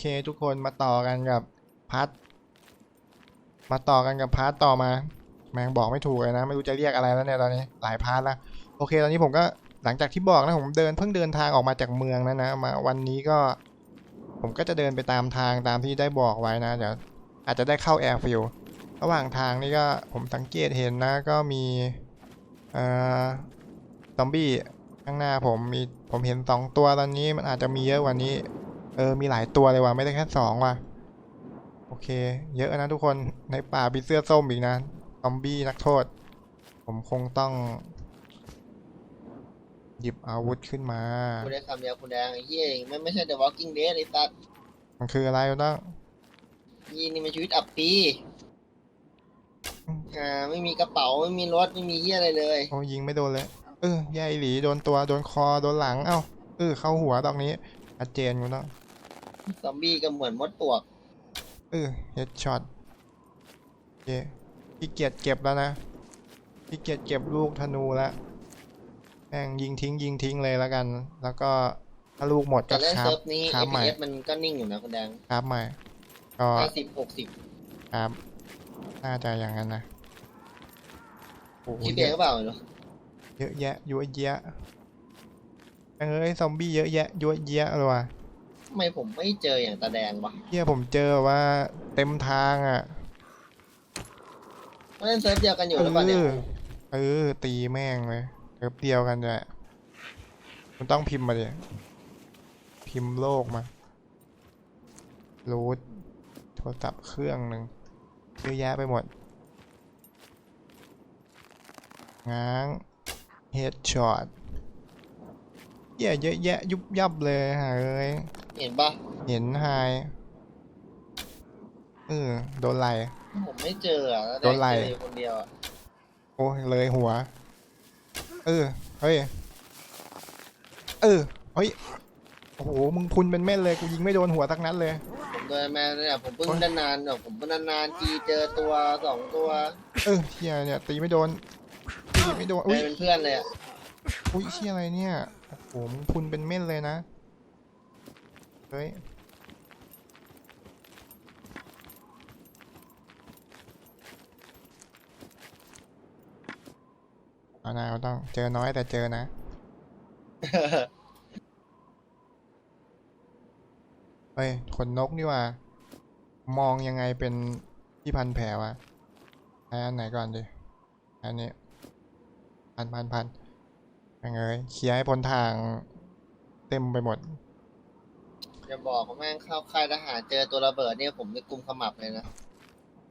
เคทุกคนมาต่อกันกับพาร์ทมาต่อกันกับพาร์ทต่อมา แมงบอกไม่ถูกเลยนะ ไม่รู้จะเรียกอะไรแล้วเนี่ยตอนนี้หลายพาร์ทล้วโอเค ตอนนี้ผมก็หลังจากที่บอกนะผมเดินเพิ่งเดินทางออกมาจากเมืองนะนะมาวันนี้ก็ ผมก็จะเดินไปตามทางตามที่ได้บอกไว้นะเดี๋ยวอาจจะได้เข้าแอร์ฟิลระหว่างทางนี่ก็ผมสังเกตเห็นนะก็มีเอ่อซอมบี้ข้างหน้าผมมีผมเห็นสองตัวตอนนี้มันอาจจะมีเยอะกว่านี้ ออมีหลายตัวเลยว่ะไม่ได้แค่สองว่ะโอเค เยอะนะทุกคนในป่ามีเสื้อส้มอีกนะซอมบี้นักโทษ ผมคงต้อง หยิบอาวุธขึ้นมากูได้คำเดียวกูแดงไอ้เหี้ยไม่ไม่ใช่ The Walking Dead ไอ้ตัดมันคืออะไรวะต้องยี่นี่มันชีวิตอับปีอ่าไม่มีกระเป๋าไม่มีรถไม่มีเหี้ยอะไรเลยโอ้ยิงไม่โดนเลยเออใหญ่หลีโดนตัวโดนคอโดนหลังเอ้าเออเข้าหัวตรงนี้ชัดเจนกูต้อง ซอมบี้ก็เหมือนมดปลวก เออเฮดช็อตโอเคขี้เกียจเก็บแล้วนะขี้เกียจเก็บลูกธนูแล้วแม่งยิงทิ้งยิงทิ้งเลยแล้วกัน แล้วก็ถ้าลูกหมดแต่ก็เล่นคราเซิบร์ฟนี้ ครับใหม่ FPS มันก็นิ่งอยู่นะคุณแดงคราบใหม่ก็ห้าสิบหกสิบครับ น่าจะอย่างนั้นนะโอ้โหคิดเยเองอะหรือเปล่าเนาะเยอะแยะเยอะแยะเอ้ยซอมบี้เยอะแยะเยอะแยะเลยว่ะ ทำไมผมไม่เจออย่างตาแดงวะเฮียผมเจอว่าเต็มทางอะมันเล่นเซิร์ฟเดียวกันอยู่หรือเปล่าเนี่ย เออเออตีแม่งเลยเทิบเดียวกันแหละมันต้องพิมพ์มาดิพิมพ์โลกมารูทโทรศัพท์เครื่องหนึ่งเยอะแยะไปหมด ง้างเฮดช็อตเหี้ยเยอะแยะยุบยับเลยหาเอ้ย เห็นปะเห็นไฮเออโดนไหลผมไม่เจออะตาแดโดงนไล่เจออยู่คนเดียวอะโอ้ยเลยหัว เออ เฮ้ย เออ เฮ้ย โอ้โห มึงพุนเป็นเม็ดเลย กูยิงไม่โดนหัวทักนัดเลย ผมเดินมาเนี่ยผมเพิ่งโอ๊ยนานๆเนี่ยผมเพิ่งนานๆทีเจอตัวสองตัว เออเฮียเนี่ยตีไม่โดน ตีไม่โดน อุ้ยเป็นเพื่อนเลยอะอุ้ยเฮียอะไรเนี่ย โอ้โห มึงพุนเป็นเม็ดเลยนะ เฮ้ยเอานะต้องเจอน้อยแต่เจอนะเฮ้ยขนนกนี่หว่า มองยังไงเป็นที่พันแผลวะใช้อันไหนก่อนดิอันนี้ พันพันพันยังไงเคลียร์ให้พ้นทาง เต็มไปหมด จะบอกว่าแม่งเข้าค่ายทหารเจอตัวระเบิดเนี่ยผมจะกุมขมับเลยนะ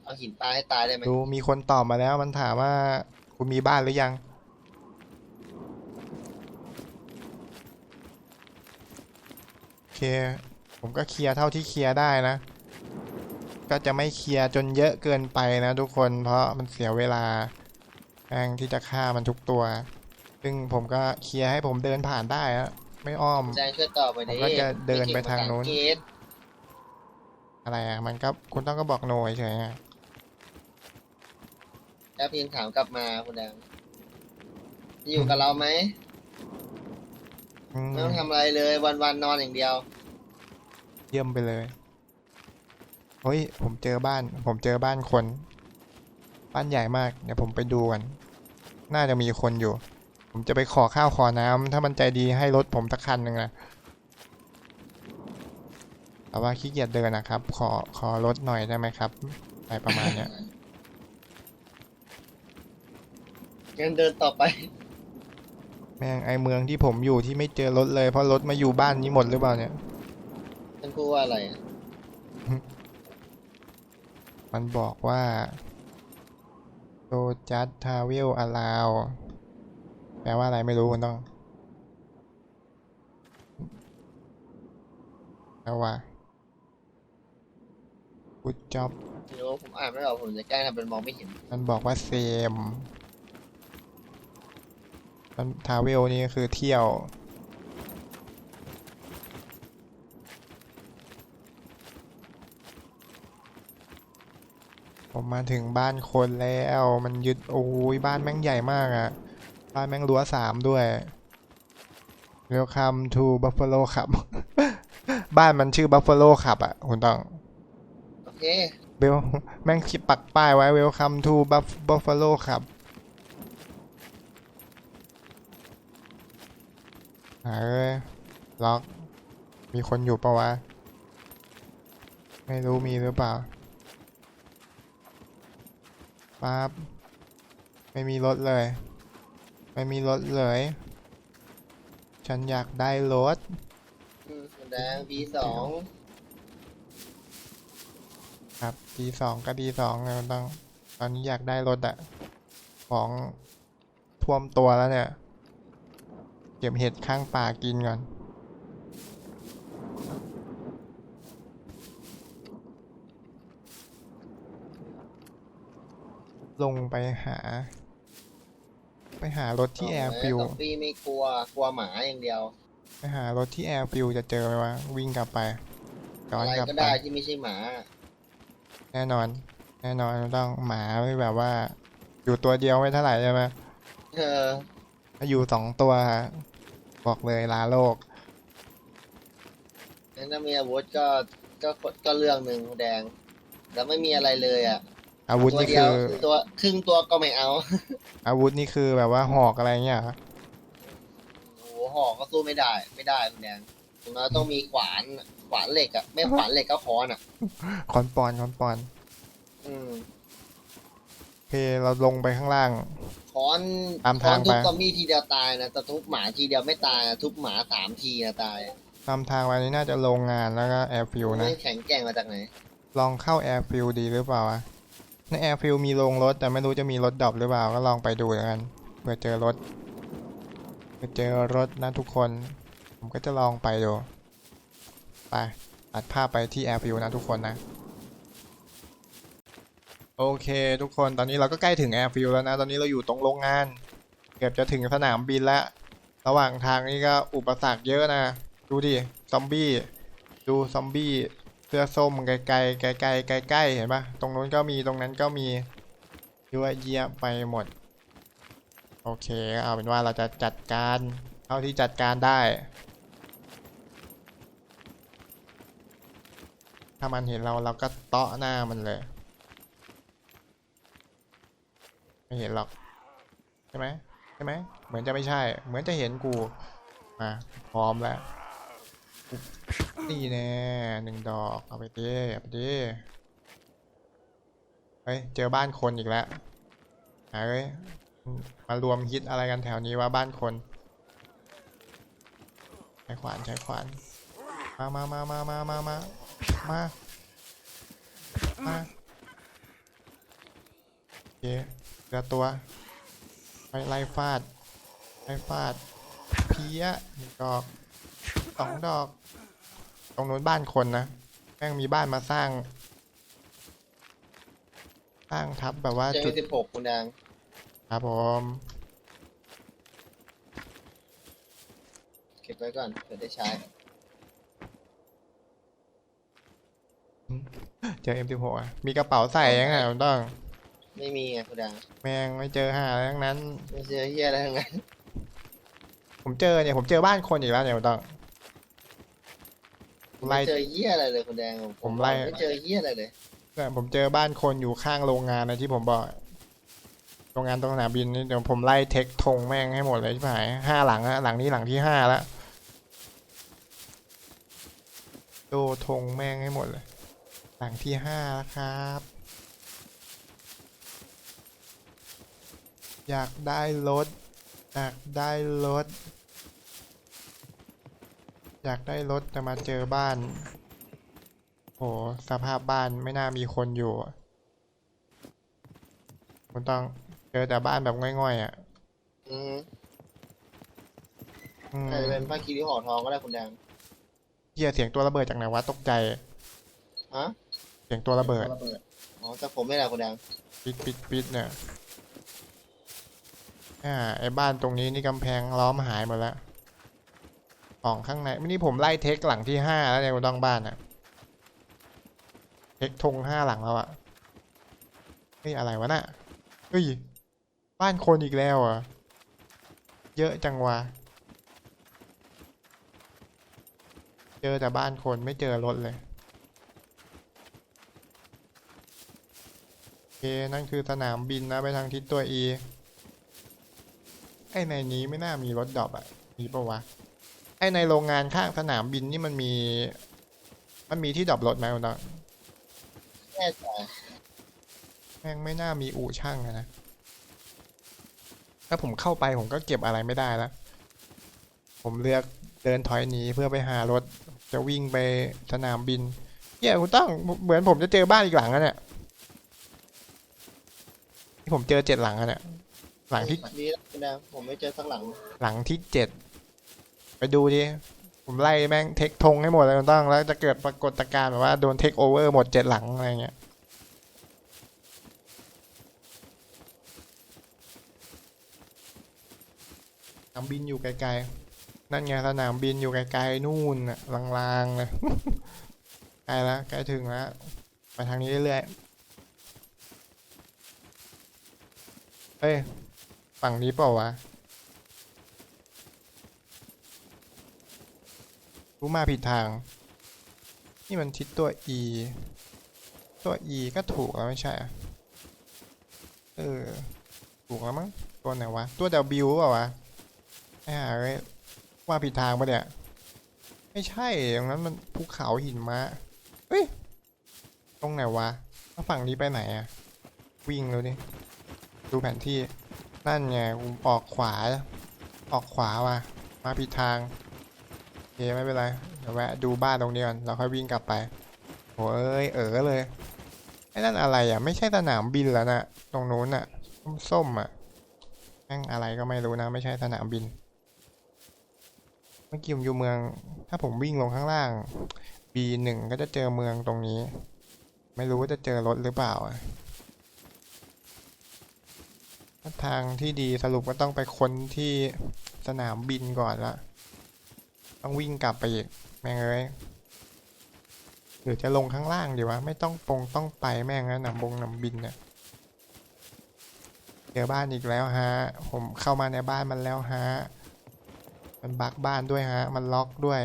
เอาหินปายให้ตายได้ไหมดูมีคนตอบมาแล้วมันถามว่าคุณมีบ้านหรือยัง โอเค ผมก็เคลียร์เท่าที่เคลียร์ได้นะ ก็จะไม่เคลียร์จนเยอะเกินไปนะทุกคนเพราะมันเสียเวลาแม่งที่จะฆ่ามันทุกตัว ซึ่งผมก็เคลียร์ให้ผมเดินผ่านได้อะ ไม่อ้อม แจ้งช่วยตอบไปดิผมก็จะเดินไปทางนู้น ม่เก่ภษอังกฤษอะไรอะ มันก็คุณต้องก็บอกโนเฉยๆอะแล้วพิมพ์ถามกลับมาคุณแดงจะอยู่กับเราไหมอืมไม่ต้องทำอะไรเลยวันๆนอนอย่างเดียว เยี่ยมไปเลยเฮ้ยผมเจอบ้าน ผมเจอบ้านคน บ้านใหญ่มาก เดี๋ยวผมไปดูกัน น่าจะมีคนอยู่ ผมจะไปขอข้าวขอน้ำถ้ามันใจดีให้รถผมสักคันหนึ่งนะแต่ว่าขี้เกียจเดินนะครับ ขอขอรถหน่อยได้ไหมครับอะไรประมาณเนี้ยงั้นเดินต่อไป แม่งไอเมืองที่ผมอยู่ที่ไม่เจอรถเลยเพราะรถมาอยู่บ้านนี้หมดหรือเปล่าเนี่ย ท่านพูดว่าอะไรอะมันบอกว่าโ o จัดทา v ว l อ l o w แปลว่าอะไรไม่รู้คุณต้องแปลว่า good job ไม่รู้ผมอ่านไม่ออกผมจะแกล้งทำเป็นมองไม่เห็นมันบอกว่า same มันทา v ว l นี่คือเที่ยวผมมาถึงบ้านคนแล้ว มันยึดโอ้ยบ้านแม่งใหญ่มากอะ บ้านแม่งรั้วสามด้วย Welcome to Buffalo ครับ บ้านมันชื่อบัฟฟ a โลขับอะ คุณต้อง โอเคเบลแม่งคิดปักป้ายไว้ Welcome to Buff Buffalo ครับหาเอ้ยล็อก มีคนอยู่ปะวะ ไม่รู้มีหรือเปล่าปั๊บไม่มีรถเลย ไม่มีรถเลย ฉันอยากได้รถอืมคุณแดง B สองครับดีสองก็ดีสองเลยมันต้อง ตอนนี้อยากได้รถอะของท่วมตัวแล้วเนี่ย เก็บเห็ดข้างป่ากินก่อน ลงไปหา ไปหารถที่แอร์ฟิลซอมบี้ไม่กลัวกลัวหมาอย่างเดียว ไปหารถที่แอร์ฟิลจะเจอไหมวะวิ่งกลับไปย้อนอะไรกลับก็ไปได้ที่ไม่ใช่หมา แน่นอน แน่นอนต้องหมาไม่แบบว่า อยู่ตัวเดียวไม่เท่าไหร่ใช่ไหมเออ ถ้าอยู่สองตัวบอกเลยลาโลก งั้นถ้ามีอาวุธก็ก็ก็เรื่องหนึ่งคุณแดง แล้วไม่มีอะไรเลยอะ อาวุธตัวนี่เดีคืยวอตัวครึ่งตัวก็ไม่เอา อาวุธนี่คือแบบว่าหอกอะไรเงี้ยเหรอโอ้โหหอกก็สู้ไม่ได้ ไม่ได้คุณแดงถึงเราต้องมีขวานขวานเหล็กอะไม่ขวานเหล็กก็ค้อนอะคอนปอนคอนปอนอืมโอเคเราลงไปข้างล่าง ค้อนตามค้อทานงทุบไป ซอมบี้ทีเดียวตายนะแต่ทุบหมาทีเดียวไม่ตายนะทุบหมาสามทีนะตายตามทางไปนี้น่าจะโรงงานแล้วก็แอร์ฟิลนะ ไม่แข็งแกร่งมาจากไหนลองเข้าแอร์ฟิลดีหรือเปล่าวะ ในแอร์ฟิลมีโรงรถ แต่ไม่รู้จะมีรถดรอปหรือเปล่า ก็ลองไปดูแล้วกันเผื่อเจอรถเผื่อเจอรถนะทุกคน ผมก็จะลองไปดูไปตัดภาพไปที่แอร์ฟิลนะทุกคนนะ โอเคทุกคนตอนนี้เราก็ใกล้ถึงแอร์ฟิลแล้วนะ ตอนนี้เราอยู่ตรงโรงงาน เกือบจะถึงสนามบินแล้ว ระหว่างทางนี้ก็อุปสรรคเยอะนะ ดูดิ ซอมบี้ ดูซอมบี้ เสื้อส้มไกลๆไกลๆไกลๆเห็นปะตรงนู้นก็มีตรงนั้นก็มียั่วเยียไปหมด โอเคเอาเป็นว่าเราจะจัดการเท่าที่จัดการได้ถ้ามันเห็นเราเราก็เตาะหน้ามันเลย ไม่เห็นหรอกใช่ไหมใช่ไหมเหมือนจะไม่ใช่ เหมือนจะเห็นกูมาพร้อมแล้ว นี่แน่หนึ่งดอกเอาไปดิเอาไปดิเฮ้ยเจอบ้านคนอีกแล้วหาเอ้ยมารวมฮิตอะไรกันแถวนี้ว่าบ้านคนใช้ขวานใช้ขวานมามามามามามามามามาโอเคเหลือตัวไปไล่ฟาดไล่ฟาดเพี้ยหนึ่งดอก สองดอก ตรงนู้นบ้านคนนะแม่งมีบ้านมาสร้าง สร้างทับแบบว่าเจอจุดสิบหกคุณแดงครับผมเก็บไว้ก่อนเผื่อได้ใช้ เจอ M16 อะ มีกระเป๋าใส่ยังไงผมต้อง ไม่มีไงคุณแดงแม่งไม่เจอหาอะไรทั้งนั้น ไม่เจอเฮียอะไรทั้งนั้นผมเจอเนี่ยผมเจอบ้านคนอีกแล้วเนี่ยผมต้อง ไล่ ไม่เจอเฮียอะไรเลยคุณแดงผมไล่ ไม่เจอเฮียอะไรเลยเนี่ยผมเจอบ้านคนอยู่ข้างโรงงานนะที่ผมบอกโรงงานตรงสนามบินนี่เดี๋ยวผมไล่เทคธงแม่งให้หมดเลยที่หายห้าหลังอะหลังนี้หลังที่ห้าแล้วโดธงแม่งให้หมดเลย หลังที่ห้าแล้วครับ อยากได้รถอยากได้รถ อยากได้รถแต่มาเจอบ้าน โห สภาพบ้านไม่น่ามีคนอยู่อะคุณต้องเจอแต่บ้านแบบง่อยๆอะอืมอืมอาจจะเป็นผ้าคีริห่อทองก็ได้คุณแดงเฮียเสียงตัวระเบิดจากไหนวะตกใจ ฮะเสียงตัวระเบิด อ๋อจากผมไม่แหละคุณแดง ปิดปิดปิดเนี่ยอ่าไอ้บ้านตรงนี้นี่กำแพงล้อมหายหมดแล้ว ของข้างในนี่ผมไล่เทคหลังที่ห้าแล้วในคุณต้องบ้านอะเทคธงห้าหลังแล้วอะเฮ้ยอะไรวะน่ะเฮ้ยบ้านคนอีกแล้วอะเยอะจังวะเจอแต่บ้านคนไม่เจอรถเลยโอเคนั่นคือสนามบินนะไปทางทิศตัว E ไอในนี้ไม่น่ามีรถดรอปอะ มีปะวะ ไอในโรงงานข้างสนามบินนี่มันมี มันมีที่ดรอปรถไหมคุณตองแน่ใจแม่งไม่น่ามีอู่ช่างอะนะ ถ้าผมเข้าไปผมก็เก็บอะไรไม่ได้แล้ว ผมเลือกเดินถอยหนีเพื่อไปหารถ จะวิ่งไปสนามบินเหี้ยคุณต้องเหมือนผมจะเจอบ้านอีกหลังอะเนี่ยที่ผมเจอเจ็ดหลังอะเนี่ยหลังที่ดีแล้วนะผมไม่เจอสักหลัง หลังที่เจ็ด ไปดูดิ ผมไล่แม่งเทคทงให้หมดเลยคุณต้อง แล้วจะเกิดปรากฏการณ์แบบว่าโดนเทคโอเวอร์หมดเจ็ดหลังอะไรเงี้ยสนามบินอยู่ไกลๆ นั่นไงสนามบินอยู่ไกลๆ นู่นน่ะลางๆเลยใกล้แล้วใกล้ถึงแล้วไปทางนี้เรื่อยๆเฮ้ย ฝั่งนี้เปล่าวะ รู้มาผิดทาง นี่มันทิศตัว E ตัว E ก็ถูกแล้วไม่ใช่เออ ถูกแล้วมั้ง ตัวไหนวะ ตัว W เปล่าวะไอ้ห่าเอ้ยว่าผิดทางปะเนี่ย ไม่ใช่ ตรงนั้นมันภูเขาหินมะเฮ้ย ตรงไหนวะฝั่งนี้ไปไหนอะวิ่งแล้วนี่ดูแผนที่ นั่นไงออกขวา ออกขวาว่ะมาผิดทาง ไม่เป็นไร เดี๋ยวแวะดูบ้านตรงนี้ก่อนเราค่อยวิ่งกลับไปโอ้ยเออเลย ไอ้นั่นอะไรอะ ไม่ใช่สนามบินแล้วนะตรงนู้นอะ ส้มๆอะแม่งอะไรก็ไม่รู้นะ ไม่ใช่สนามบิน เมื่อกี้ผมอยู่เมือง ถ้าผมวิ่งลงข้างล่าง B1 ก็จะเจอเมืองตรงนี้ ไม่รู้ว่าจะเจอรถหรือเปล่าทางที่ดีสรุปก็ต้องไปค้นที่สนามบินก่อนละ ต้องวิ่งกลับไปอีกแม่งเอ้ยหรือจะลงข้างล่างดีวะ ไม่ต้องปงต้องไปแม่งนะหนำบงหนำบินเนี่ยเจอบ้านอีกแล้วฮะ ผมเข้ามาในบ้านมันแล้วฮะ มันบักบ้านด้วยฮะ มันล็อกด้วย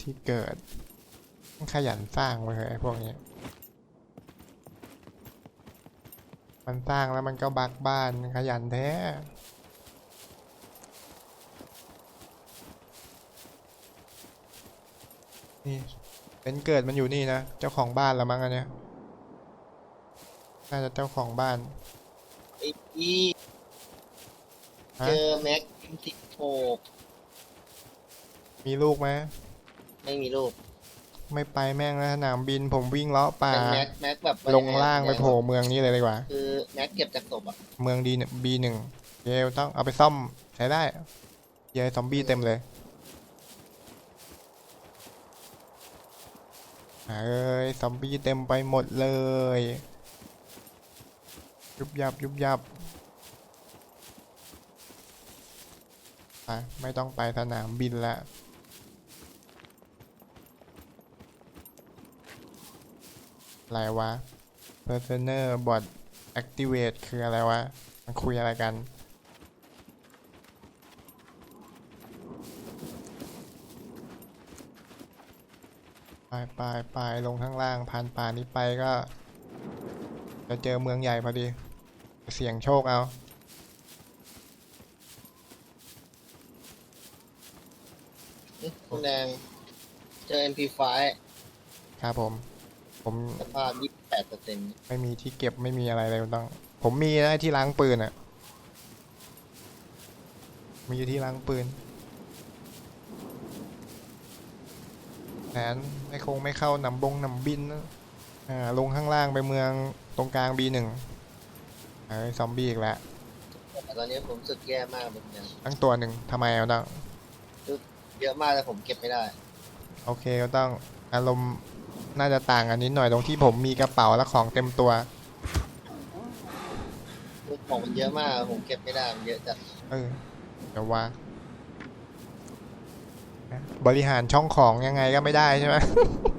ที่เกิด ขยันสร้างไปเลยไอ้พวกนี้ มันสร้างแล้วมันก็บักบ้านขยันแท้นี่เป็นเกิดมันอยู่นี่นะ เจ้าของบ้านละมั้งอันเนี้ยน่าจะเจ้าของบ้านไอ้พี่ฮะเจอแม็กสิบหกมีลูกไหมไม่มีรูป ไม่ไปแม่งแล้วสนามบินผมวิ่งเลาะป่าเป็นแม็กแม็กแบบลงล่างไปโผล่เมืองนี้เลยดีกว่า คือแม็กเก็บจากศพอะ เมืองดีบีหนึ่งเยลต้องเอาไปซ่อมใช้ได้เยซอมบี้เต็มเลยหาเอ้ยซอมบี้เต็มไปหมดเลย ยุบยับยุบยับไปไม่ต้องไปสนามบินละ อะไรวะ Prisoner Bot Activate คืออะไรวะ มันคุยอะไรกัน ไปไปไปลงข้างล่างผ่านป่านี้ไปก็ จะเจอเมืองใหญ่พอดี เสี่ยงโชคเอาคุณแดงเจอ MP5 ครับผม ผมสภาพ28เปอร์เซ็นต์ไม่มีที่เก็บไม่มีอะไรเลยต้อง ผมมีนะที่ล้างปืนอะมีที่ล้างปืนแผนไม่คงไม่เข้านำบงนำบินนะอ่าลงข้างล่างไปเมืองตรงกลาง B1 เอ้ยซอมบี้อีกแล้วแต่ตอนนี้ผมรู้สึกแย่มากเป็นยังตั้งตัวหนึ่งทำไมเอาต้อง เยอะมากแต่ผมเก็บไม่ได้ โอเคก็ต้องอารมณ์ น่าจะต่างกันนิดหน่อยตรงที่ผมมีกระเป๋าและของเต็มตัวคือของมันเยอะมากผมเก็บไม่ได้มันเยอะจัดเออเดี๋ยวว่า บริหารช่องของยังไงก็ไม่ได้ใช่ไหม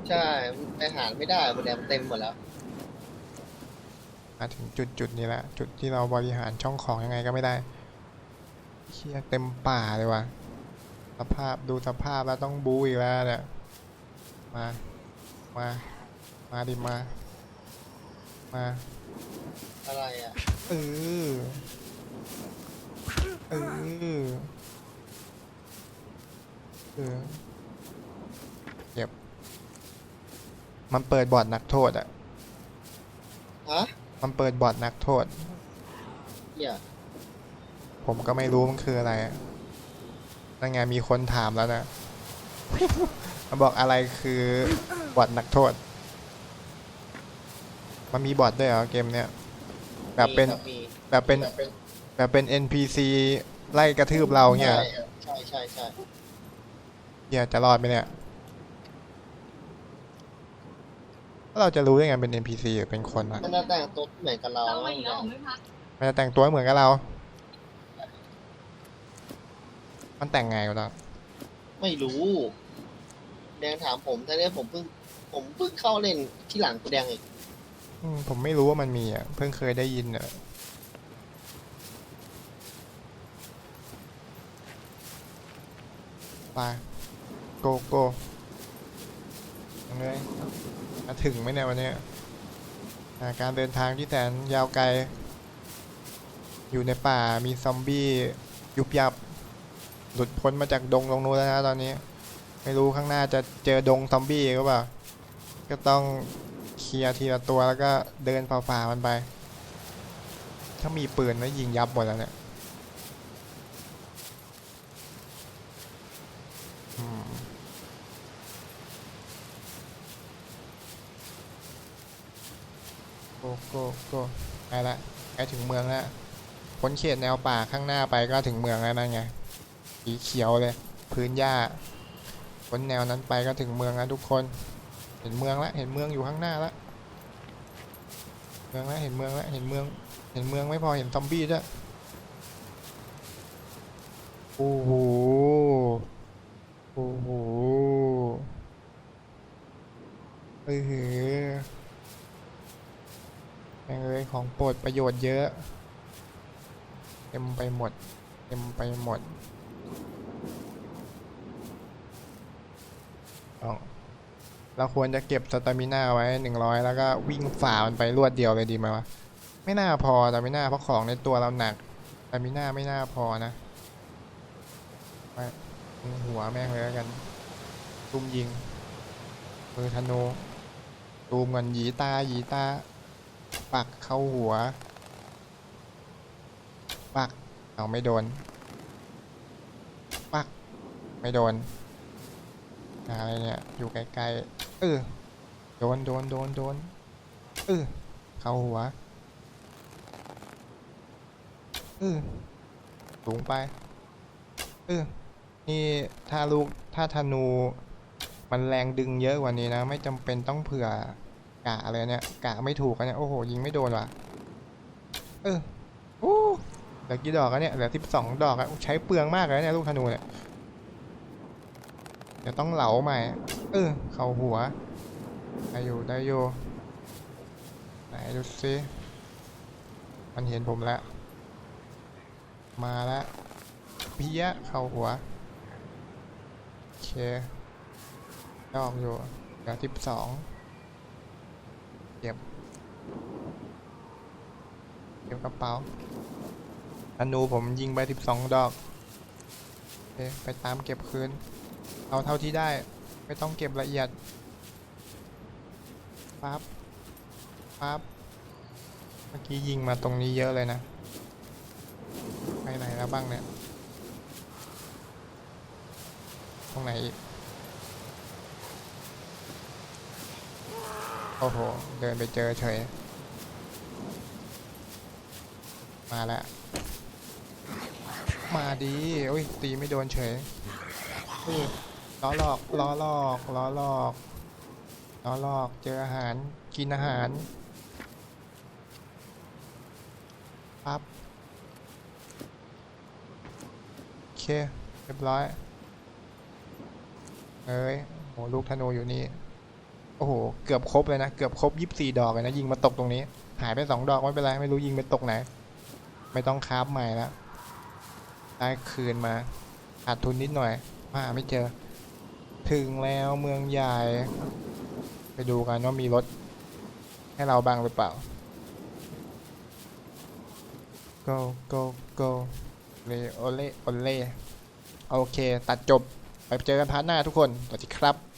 ใช่มันไปหารไม่ได้บนแดงมันเต็มหมดแล้วมาถึงจุดจุดนี้ละจุดที่เราบริหารช่องของยังไงก็ไม่ได้เชี่ยเต็มป่าเลยว่ะสภาพดูสภาพแล้วต้องบูอีกแล้วเนี่ยมา มา มาดิมา มา อะไรอะเออ เออ เออเก็บมันเปิดบอร์ดนักโทษอะ ฮะมันเปิดบอร์ดนักโทษ เหี้ยผมก็ไม่รู้มันคืออะไรอะนั่นไงมีคนถามแล้วนะ มันบอกอะไรคือ บอทนักโทษ มันมีบอทด้วยเหรอเกมเนี้ยแบบเป็นมีครับมีแบบเป็นแบบเป็น NPC ไล่กระทืบเราเงี้ยใช่ใช่ใช่เฮียจะรอดไหมเนี่ยแล้วเราจะรู้ได้ไงเป็น NPC หรือเป็นคนอะมันจะแต่งตัวเหมือนกับเราเรามาอีกแล้วผมไม่พักมันจะแต่งตัวเหมือนกับเรา มันแต่งไงวะเนาะไม่รู้ แดงถามผมแต่เนี่ยผมเพิ่ง ผมเพิ่งเข้าเล่นที่หลังกูแดงอีกอืมผมไม่รู้ว่ามันมีอะ เพิ่งเคยได้ยินอะ ไปโกโก้ยังไงมาถึงไหมเนี่ยวันเนี้ยอ่าการเดินทางที่แสนยาวไกล อยู่ในป่ามีซอมบี้ ยุบยับ หลุดพ้นมาจากดงตรงนู้นแล้วนะตอนนี้ ไม่รู้ข้างหน้าจะเจอดงซอมบี้ก็เปล่า ก็ต้องเคลียร์ทีละตัวแล้วก็เดินฝ่าๆมันไป ถ้ามีปืนนะยิงยับหมดแล้วเนี่ยอืมโกโก้โก้ไปละใกล้ถึงเมืองแล้วพ้นเขตแนวป่าข้างหน้าไปก็ถึงเมืองแล้วนั่นไงสีเขียวเลย พื้นหญ้าพ้นแนวนั้นไปก็ถึงเมืองแล้วทุกคน เห็นเมืองแล้วเห็นเมืองอยู่ข้างหน้าแล้วเมืองแล้วเห็นเมืองแล้วเห็นเมือง เห็นเมืองไม่พอเห็นซอมบี้ด้วยโอ้โหโอ้โหเออหือแม่งเลยของโปรดประโยชน์เยอะเต็มไปหมดเต็มไปหมด เราควรจะเก็บสตามิน่าไว้หนึ่งร้อยแล้วก็วิ่งฝ่ามันไปรวดเดียวเลยดีไหมวะ ไม่น่าพอสตามิน่าเพราะของในตัวเราหนักสตามิน่าไม่น่าพอนะไปหัวแม่งเลยกันตุมยิง มือธนูตูมกันหยีตาหยีตา ปักเข้าหัว ปักเอาไม่โดน ปักไม่โดนอะไรเนี่ย อยู่ไกลๆ เออโดนโดนโดนโดนเออเข้าหัวเออสูงไปเออนี่ถ้าลูกถ้าธนู มันแรงดึงเยอะกว่านี้นะ ไม่จำเป็นต้องเผื่อกะอะไรเนี่ยกะไม่ถูกอะเนี่ยโอ้โหยิงไม่โดนว่ะเออโอ้เหลือกี่ดอกอะเนี่ยเหลือสิบสองดอกอะใช้เปลืองมากเลยเนี่ยลูกธนูเนี่ยเดี๋ยวต้องเหลาใหม่ เออ เข้าหัวได้อยู่ได้อยู่ไหนดูสิมันเห็นผมแล้ว มาแล้วเพี้ยเข้าหัว โอเคดอกอยู่เหลือสิบสองเก็บเก็บกระเป๋าอนูผมยิงไปสิบสองดอก โอเค ไปตามเก็บคืน เอาเท่าที่ได้ ไม่ต้องเก็บละเอียดปั๊บปั๊บเมื่อกี้ยิงมาตรงนี้เยอะเลยนะ ไปไหนแล้วบ้างเนี่ย ตรงไหนอีก โอ้โห เดินไปเจอเฉย มาแล้ว มาดี โอ้ย ตีไม่โดนเฉยอุ้ย ล้อหลอกล้อหลอกล้อหลอกล้อหลอกเจออาหารกินอาหารปั๊บโอเคเรียบร้อยเอ้ยโหลูกธนูอยู่นี่โอ้โหเกือบครบเลยนะเกือบครบยี่สิบสี่ดอกเลยนะยิงมาตกตรงนี้ หายไปสองดอกไม่เป็นไรไม่รู้ยิงไปตกไหน ไม่ต้องคราฟใหม่แล้วได้คืนมาขาดทุนนิดหน่อยหาไม่เจอ ถึงแล้วเมืองใหญ่ ไปดูกันว่ามีรถ ให้เราบ้างหรือเปล่า go go go เลโอเลโอเลโอเค ตัดจบ ไปเจอกันพาร์ทหน้าทุกคน สวัสดีครับ